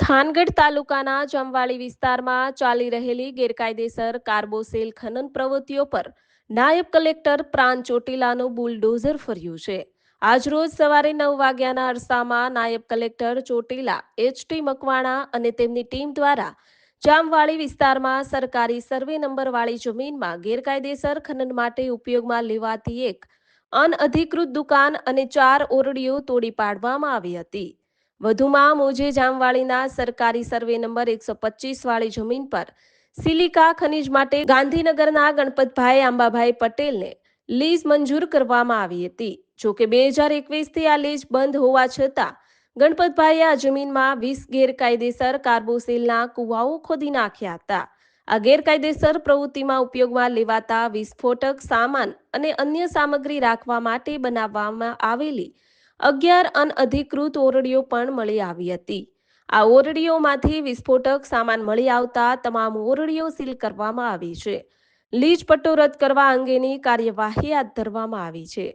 થાનગઢ તાલુકાના જમવાળી વિસ્તારમાં ચાલી રહેલી ગેરકાયદેસર કાર્બોસેલ ખનન પ્રવૃત્તિઓ પર નાયબ કલેક્ટર પ્રાંત ચોટીલાનું બુલડોઝર ફર્યું છે. આજરોજ સવારે નવ વાગ્યાના અરસામાં નાયબ કલેક્ટર ચોટીલા એચટી મકવાણા અને તેમની ટીમ દ્વારા જામવાળી વિસ્તારમાં સરકારી સર્વે નંબરવાળી જમીનમાં ગેરકાયદેસર ખનન માટે ઉપયોગમાં લેવાતી એક અનઅધિકૃત દુકાન અને ચાર ઓરડીઓ તોડી પાડવામાં આવી હતી. વધુમાં મોજે જામવાળીના સરકારી સર્વે નંબર એકસો પચીસ વાળી જમીન પર સિલિકા ખનિજ માટે ગાંધીનગરના ગણપતભાઈ આંબાભાઈ પટેલને લીઝ મંજૂર કરવામાં આવી હતી. જો કે બે હજાર એકવીસથી આ લીઝ બંધ હોવા છતાં ગણપતભાઈએ આ જમીનમાં વીસ ગેરકાયદેસર કાર્બોસેલના કુવાઓ ખોદી નાખ્યા હતા. આ ગેરકાયદેસર પ્રવૃત્તિમાં ઉપયોગમાં લેવાતા વિસ્ફોટક સામાન અને અન્ય સામગ્રી રાખવા માટે બનાવવામાં આવેલી અગિયાર અનઅધિકૃત ઓરડીઓ પણ મળી આવી હતી. આ ઓરડીઓમાંથી વિસ્ફોટક સામાન મળી આવતા તમામ ઓરડીઓ સીલ કરવામાં આવી છે. લીજ પટ્ટો રદ કરવા અંગેની કાર્યવાહી હાથ ધરવામાં આવી છે.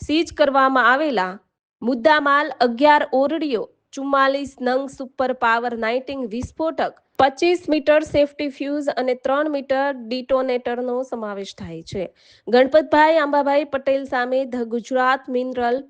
સીજ કરવામાં આવેલા મુદ્દામાલ અગિયાર ઓરડીઓ, ચુમ્માલીસ નંગ સુપર પાવર નાઇટિંગ વિસ્ફોટક, પચીસ મીટર સેફટી ફ્યુઝ અને ત્રણ મીટર ડિટોનેટરનો સમાવેશ થાય છે. ગણપતભાઈ આંબાભાઈ પટેલ સામે the Gujarat mineral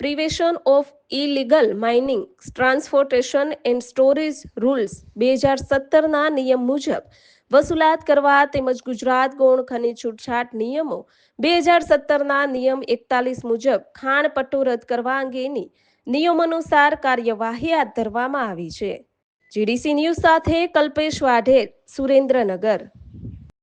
prevention of illegal mining, transportation and storage rules બે હજાર સત્તરના નિયમ મુજબ વસૂલાત કરવા તેમજ ગુજરાત ગૌણ ખનિજ છૂટછાટ નિયમો બે હજાર સત્તરના નિયમ એકતાલીસ મુજબ ખાણ પટ્ટો રદ કરવા અંગેની નિયમાનુસાર કાર્યવાહી હાથ ધરવામાં આવી છે. જીડીસી ન્યૂઝ સાથે કલ્પેશ વાઢેર, સુરેન્દ્રનગર.